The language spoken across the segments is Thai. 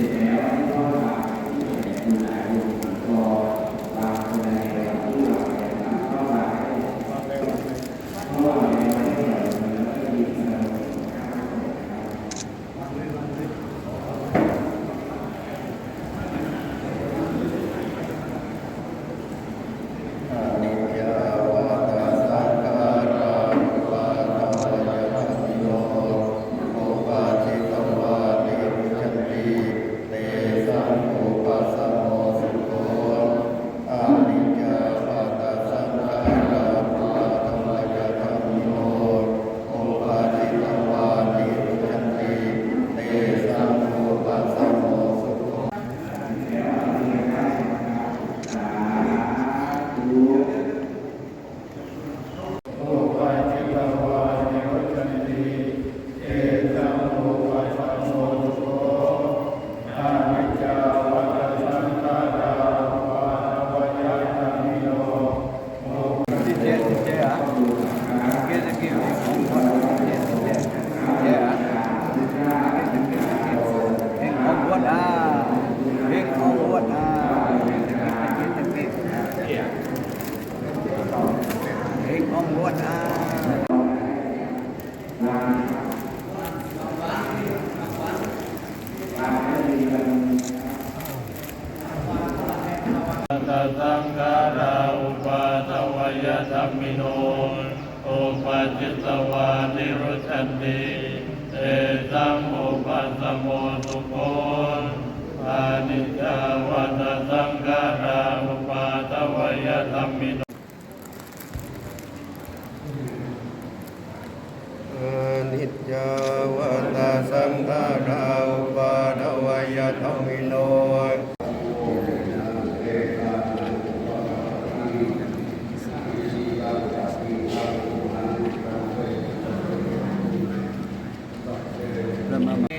ああ。 วิ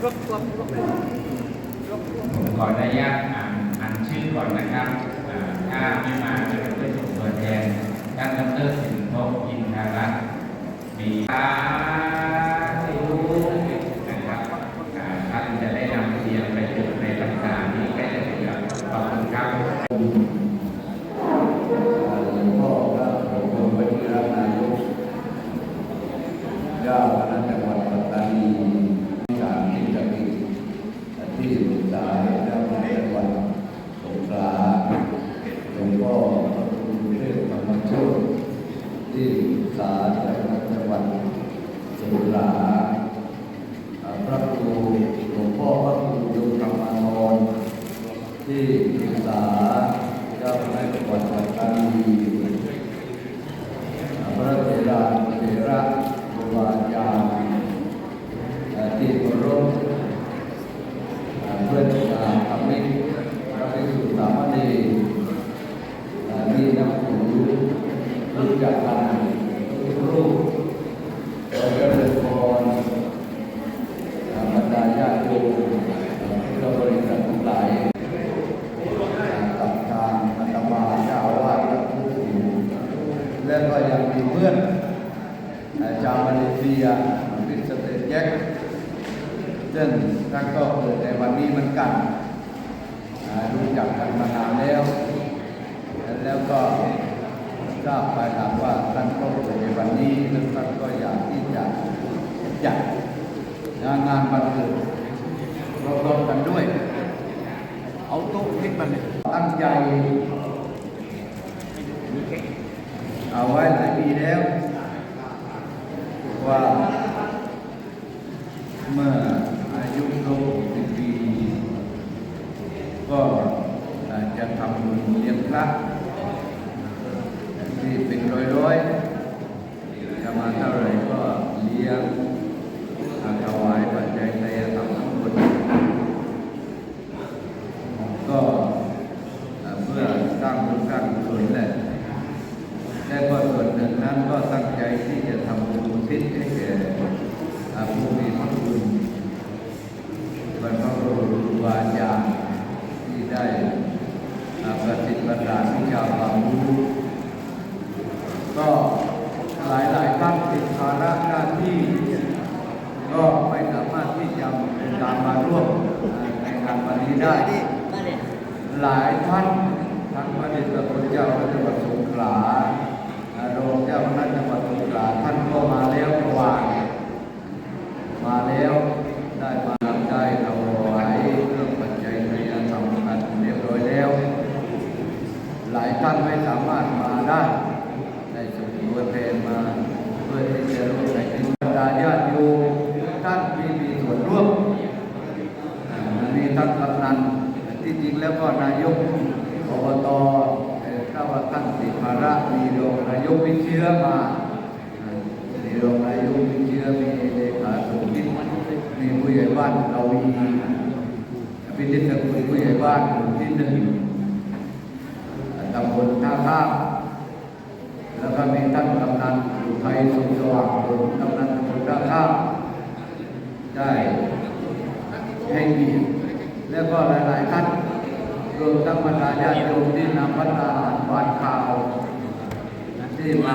ผมขออนุญาตอ่านอ่านชื่อก่อนนะครับถ้าไม่มาจะเป็นเพื่อนตัวแทนท่านดรสินทบอินทรัตน์มีตาติลูนะครับท่านจะได้นำเสียงไปเกิดในหลัการนี้ได้เลยครับขอบคุณครับพ่อครับผมเป็นนายกเจ้าคณะจังหวัดปัตตา วันเกิดรวมกันด้วย เอาตู้เค้กมาเลยตั้งใจเอาไว้หลายปีแล้วว่า ดี๋ยวนายกมีเชื้อมีเลขาสมคิดมีผู้ใหญ่บ้านเราอีพิจิตรคุณผู้ใหญ่บ้านหมู่ที่หนึ่งตำบลท่าข้ามแล้วก็มีท่านกำนันอยู่ไทยสุขสว่างกำนันตำบลท่าข้ามได้ให้เกียรแล้วก็หลาย ๆ ท่านรวมทั้งบรรดาญาติโยมที่นำพัฒนาหารหวานข่าวที่มา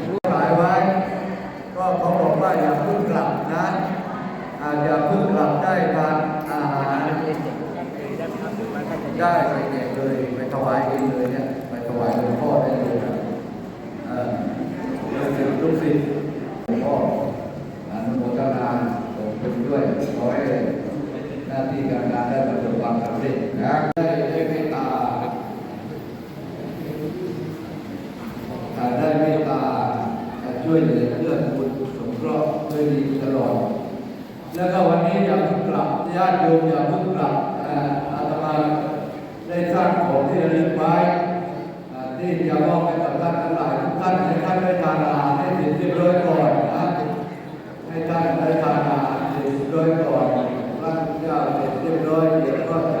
ได้เมตตาช่วยเหลือเพื่อนบุญสงเคราะห์ด้วยดีตลอด แล้วก็วันนี้อยากพิ่งกลับญาติโยมอยากพิ่งกลับอาตมาได้สร้างของที่ระลึกไว้ที่จะมอบให้กับท่านทั้งหลายทุกท่านให้ท่านได้ทานอาหารให้ถึงเรียบร้อยก่อนนะให้ท่านได้ทานอาหาร็จเรียบร้อยก่อนพระเจ้าเสร็จเรียบร้อยเดี๋ยวก็จะ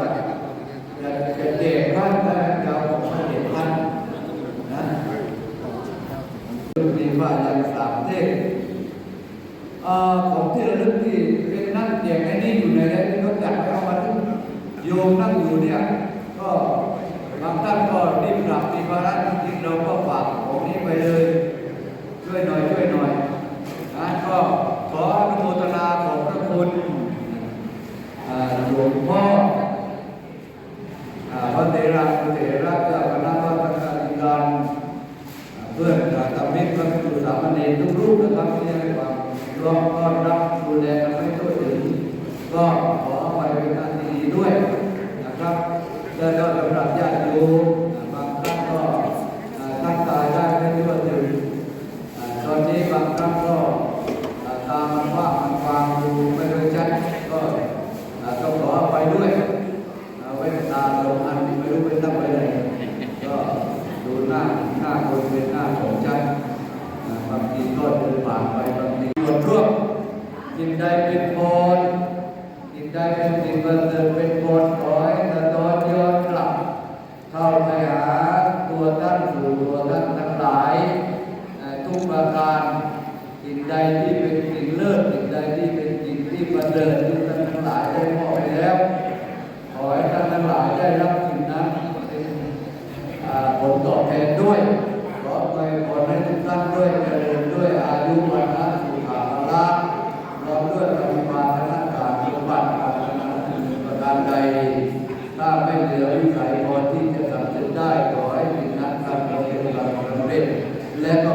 ผ่านไปบางทีหมดร่วงยิ่งได้เป็นพ่อ เหลือวิสัยพอที่จะสำเสร็จได้ขอให้สิ่งนั้นทำเราเป็นความสำเร็จและก็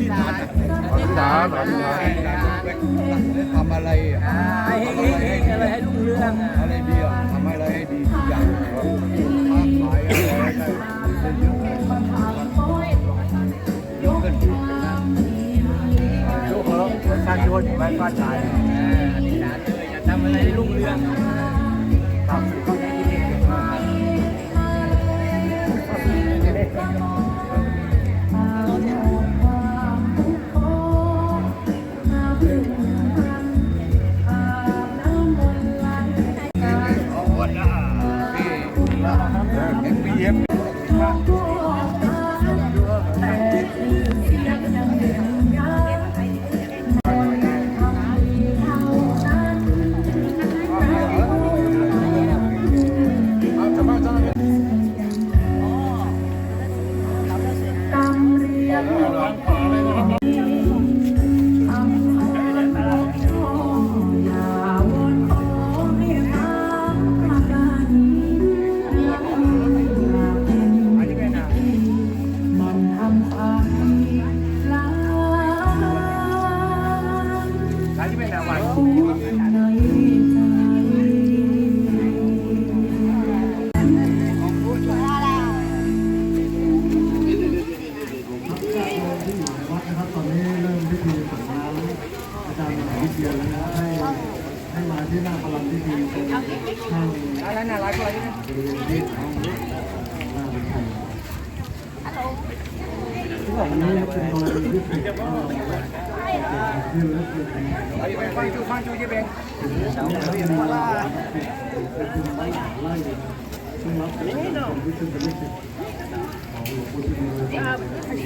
ธิษฐานอธิษฐานอธิษฐานทำอะไรอะให้ให้อะไรให้รุ่งเรืองอะไรดีอะทำอะไรให้ดีทุกอย่างค้าขายอะไรได้เยอะเยอะขึ้นลูกเขาประชาชนไว้ฟ้าฉายอธิษฐานเลยอย่าทำอะไรให้รุ่งเรือง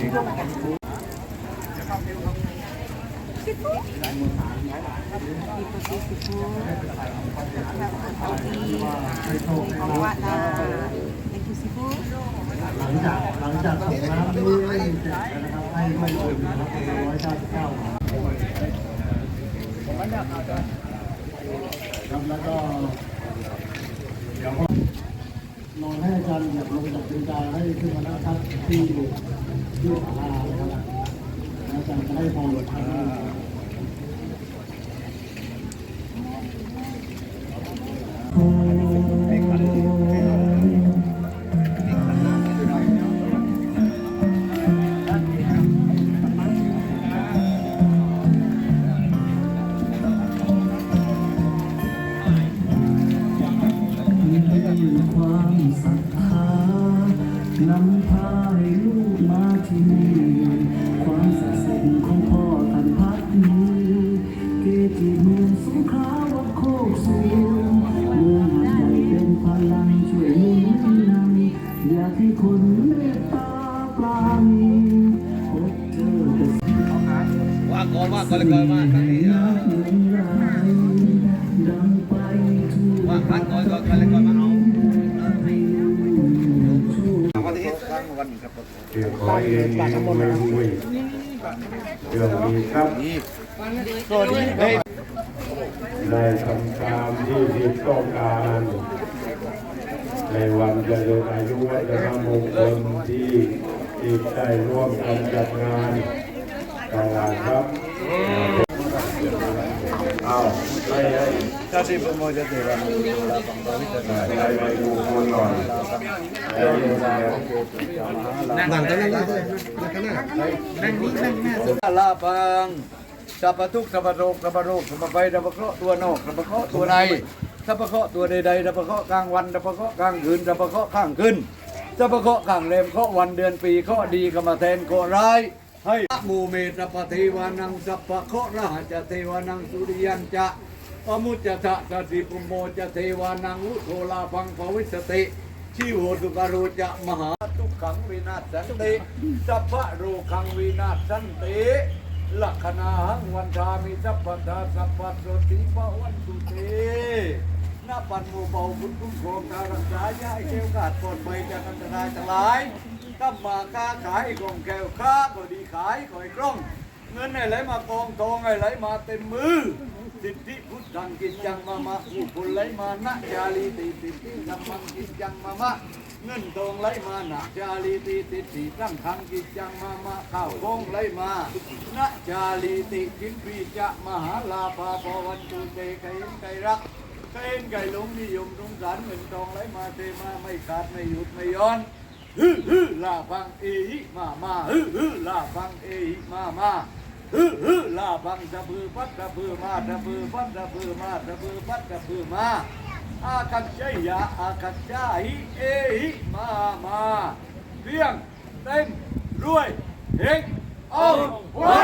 หลังจากหลังจากส่งน้ำนี้ให้เสร็จนะครับให้ไม่โดนนะครับร้อยเก้าสิบเก้าครับแล้วก็เดี๋ยวก็นอนให้อาจารย์แบบลงจากเป็นกาให้ขึ้นมานั่งทับที่ ที่ศาลานะครับแล้วอาจารย์จะให้พร เกี่ยวขอเองไม่มุยเดี๋ยวมีครับได้ทำตามที่ที่ต้องการ ในวันเจริญอายุวัฒนมงคลที่ที่ได้ร่วมกันจัดงานตลาดครับ เอาให้ให้ Kasih pemoja Tuhan. ให้ไปดูคนหน่อยให้ดูแลนั่งกันนั่งกันนั่งนี่นั่งหน้าลาปังสัพพทุกสัพพโรคสัพพโรคสัพพไฟสัพพเคราะห์ตัวนอกสัพพเคราะห์ตัวในสัพพเคราะห์ตัวใดๆสัพพเคราะห์กลางวันสัพพเคราะห์กลางคืนสัพพเคราะห์ข้างขึ้นสัพพเคราะห์ข้างแรมเคราะห์วันเดือนปีเคราะห์ดีก็มแทนเคราะห์ร้าย ให้หมูเมตปเทวานังสัพพะเคราะห์รหจะเทวานังสุริยันจะปมุจจะทะสติปุโมจะเทวานังอุโทลาพังภวิสติชิโหตุกโรจะมหาทุกขังวินาศสันติสัพพะโรคังวินาศสันติลักขณาหังวันทามิสัพพทาสัพพะสติปะวันตุเตนาปันโมเบาบุญคุ้มครองการรักษาย้ายเกลกาดปลอดภัยจากอันตรายทั้งหลาย ถ้ามาค้าขายกองแก้วค้าก็ดีขายก็ให้คล่อง เงินให้ไหลมากองทองให้ไหลมาเต็มมือ สิทธิพุทธังกิจจังมามาอุปุไหลมานะจาลีติสิทธิธรรมังกิจจังมามะเงินทองไหลมาหนะจาลีติสิทธิตั้งขังกิจจังมามาข้าวของไหลมานะจาลีติจิงปีจะมหาลาภาภวันตุเตไกยไกรักไกยไกหลงนิยมสงสารเงินทองไหลมาเทมาไม่ขาดไม่หยุดไม่ย้อน ฮึฮึลาฟังเอหิมามาฮึฮึลาฟังเอหิมามาฮึฮึลาฟังตะพือปัดตะพือมาตะพือปัดตะพือมาตะพือปัดตะพือมาอาคัจจยะอาคัจจาหิเอหิมามาเพียงเต็มรวยเฮงเอาว้า